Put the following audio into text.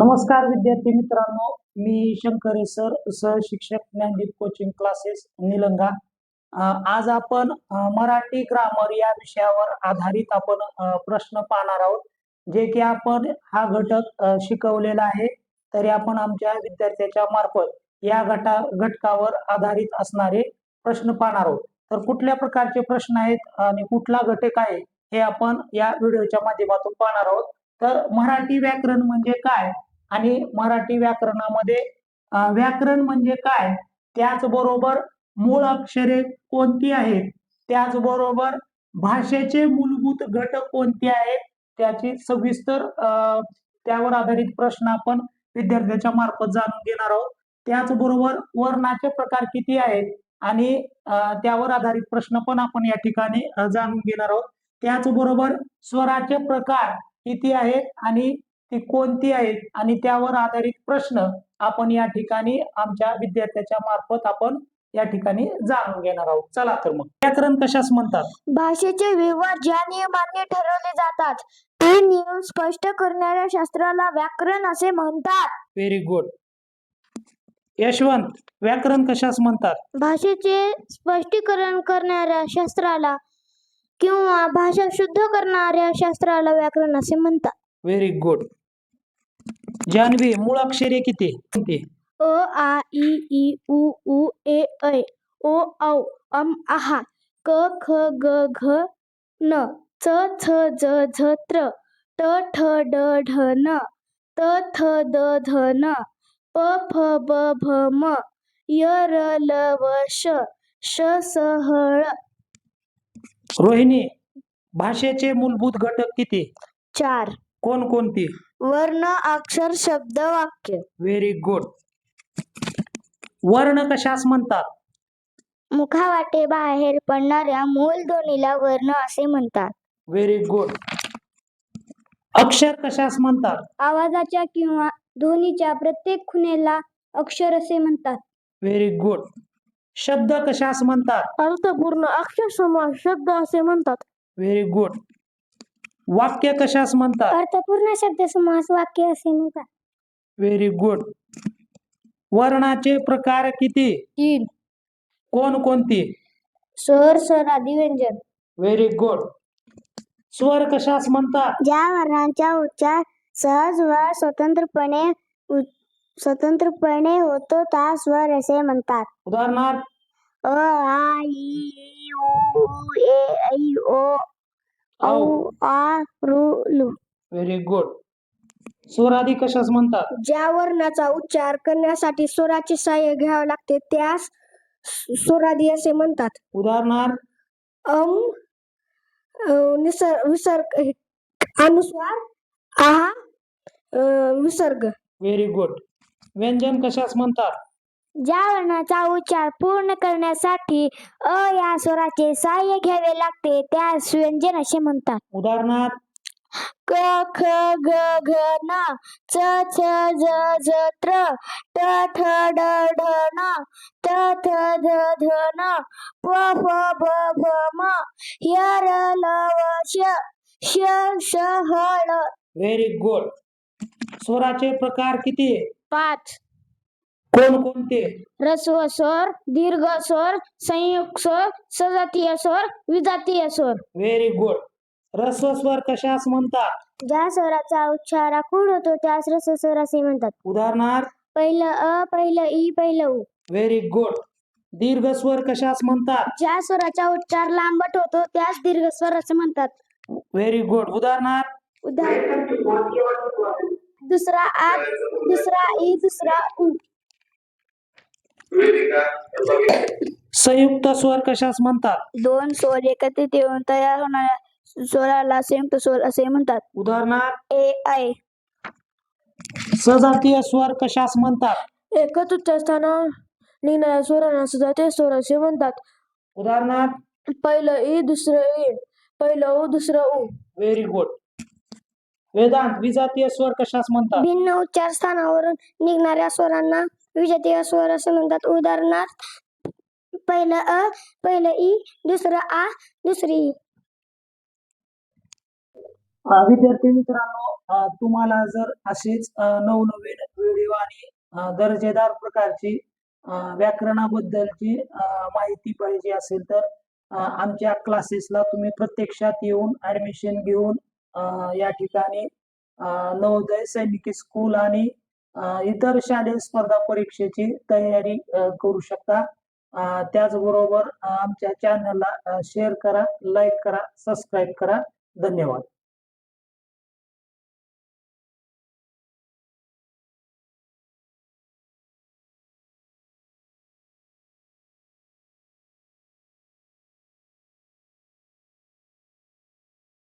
नमस्कार विद्यार्थी मित्रांनो मी शंकरे सर सहशिक्षक ज्ञानदीप कोचिंग क्लासेस निलंगा. आज आपण मराठी ग्रामर या विषयावर आधारित आपण प्रश्न पाहणार आहोत जे की आपण हा घटक शिकवलेला आहे. तरी आपण आमच्या विद्यार्थ्याच्या मार्फत या गटा घटकावर आधारित असणारे प्रश्न पाहणार आहोत. तर कुठल्या प्रकारचे प्रश्न आहेत आणि कुठला घटक आहे हे आपण या व्हिडिओच्या माध्यमातून पाहणार आहोत. तर मराठी व्याकरण म्हणजे काय? आणि मराठी व्याकरणामध्ये व्याकरण म्हणजे काय? त्याचबरोबर मूळ अक्षरे कोणती आहेत? त्याचबरोबर भाषेचे मूलभूत घटक कोणते आहेत? त्याची सविस्तर अं, त्यावर आधारित प्रश्न आपण विद्यार्थ्याच्या मार्फत जाणून घेणार आहोत. त्याचबरोबर वर्णाचे प्रकार किती आहेत? आणि त्यावर आधारित प्रश्न पण आपण या ठिकाणी जाणून घेणार आहोत. त्याचबरोबर स्वराचे प्रकार किती आहेत? आणि ती कोणती आहेत आणि त्यावर आधारित प्रश्न आपण या ठिकाणी आमच्या विद्यार्थ्याच्या मार्फत आपण या ठिकाणी जाणून घेणार आहोत. चला तर मग. व्याकरण कशास म्हणतात? भाषेचे व्यवहार ज्या नियमांनी ठरवले जातात ते नियम स्पष्ट करणाऱ्या शास्त्राला व्याकरण असे म्हणतात. व्हेरी गुड यशवंत व्याकरण कशास म्हणतात? भाषेचे स्पष्टीकरण करणाऱ्या शास्त्राला किंवा भाषा शुद्ध करणाऱ्या शास्त्राला व्याकरण असे म्हणतात. व्हेरी गुड जान्हवी मूळ अक्षरे किती? किती? अ आ इ ई उ उ ए ऐ ओ औ अम आहा क ख ग घ न च छ ज झ त्र ट ठ ड ढ न त थ द ध न प फ ब भ म य र ल व श श स ह ळ. रोहिणी भाषेचे मूलभूत घटक किती? चार. कोणकोणती? वर्ण अक्षर शब्द वाक्य. व्हेरी गुड वर्ण कशास म्हणतात? मुखावाटे बाहेर पडणाऱ्या मूल ध्वनीला वर्ण असे म्हणतात. व्हेरी गुड अक्षर कशास म्हणतात? आवाजाच्या किंवा ध्वनीच्या प्रत्येक खुणेला अक्षर असे म्हणतात. व्हेरी गुड शब्द कशास म्हणतात? अर्थपूर्ण अक्षर समास शब्द असे म्हणतात. व्हेरी गुड वाक्य कशास म्हणतात? अर्थपूर्ण शब्द समास वाक्य असे म्हणतात. व्हेरी गुड वर्णाचे प्रकार किती? तीन. कोणकोणती स्वर स्वर आदी व्यंजन. व्हेरी गुड स्वर कशास म्हणतात? ज्या वर्णांचा उच्चार सहज व स्वतंत्रपणे उ- स्वतंत्रपणे होतो त्या स्वर असे म्हणतात. उदाहरणार्थ अ आ इ ई, उ ऊ, ए ऐ ओ. औ आ ऋ व्हेरी गुड स्वरादी कशास म्हणतात? ज्या वर्णाचा उच्चार करण्यासाठी स्वराचे सहाय्य घ्यावे लागते त्यास स्वरादी असे म्हणतात. उदाहरणार्थ? अम अ, निसर्ग विसर्ग अनुस्वार आ अ, विसर्ग. व्हेरी गुड व्यंजन कशास म्हणतात? ज्या वर्णाचा उच्चार पूर्ण करण्यासाठी अ या स्वराचे सहाय्य घ्यावे लागते त्यास व्यंजन असे म्हणतात. उदाहरणार्थ क ख ग घ न च छ ज झ त्र ट ठ ड ढ न त थ ध ध न प फ ब भ म य र ल व श श श ह ळ. व्हेरी गुड स्वराचे प्रकार किती? पाच. कोणकोणते रस्व स्वर दीर्घ स्वर संयुक्त स्वर सजातीय स्वर विजातीय स्वर व्हेरी गुड रस्व स्वर कशास म्हणतात? ज्या स्वराचा उच्चार आखूड होतो त्यास रस्व स्वर असे म्हणतात. उदाहरणार्थ? पहिलं अ पहिलं ई पहिलं उ. व्हेरी गुड दीर्घ स्वर कशास म्हणतात? ज्या स्वराचा उच्चार लांबट होतो त्यास दीर्घ स्वर असे म्हणतात. व्हेरी गुड उदाहरणार्थ? उदाहरण दुसरा आ दुसरा ई दुसरा उ. संयुक्त स्वर कशास म्हणतात? दोन स्वर एकत्रित येऊन तयार होणाऱ्या स्वराला संयुक्त स्वर असे म्हणतात. उदाहरणार्थ ए आय. सजातीय स्वर कशास म्हणतात? एकच उच्चारस्थानावर निघणाऱ्या स्वरांना सजातीय स्वर असे म्हणतात. उदाहरणार्थ पहिलं ई दुसरं ई पहिलं उ दुसरं उ. व्हेरी गुड वेदांत विजातीय स्वर कशास म्हणतात? भिन्न उच्चार स्थानावरून निघणाऱ्या स्वरांना विजातीय स्वर असे म्हणतात उदाहरणार्थ पहिलं अ पहिलं ई दुसरं आ दुसरी ई विद्यार्थी मित्रांनो तुम्हाला जर असेच नवनवीन व्हिडिओ आणि दर्जेदार प्रकारची व्याकरणाबद्दलची माहिती पाहिजे असेल तर आमच्या क्लासेसला तुम्ही प्रत्यक्षात येऊन ऍडमिशन घेऊन या ठिकाणी नवोदय सैनिकी स्कूल आणि इतर शालेय स्पर्धा परीक्षेची तयारी करू शकता. त्याचबरोबर आमच्या चॅनलला शेअर करा लाईक करा सबस्क्राईब करा. धन्यवाद.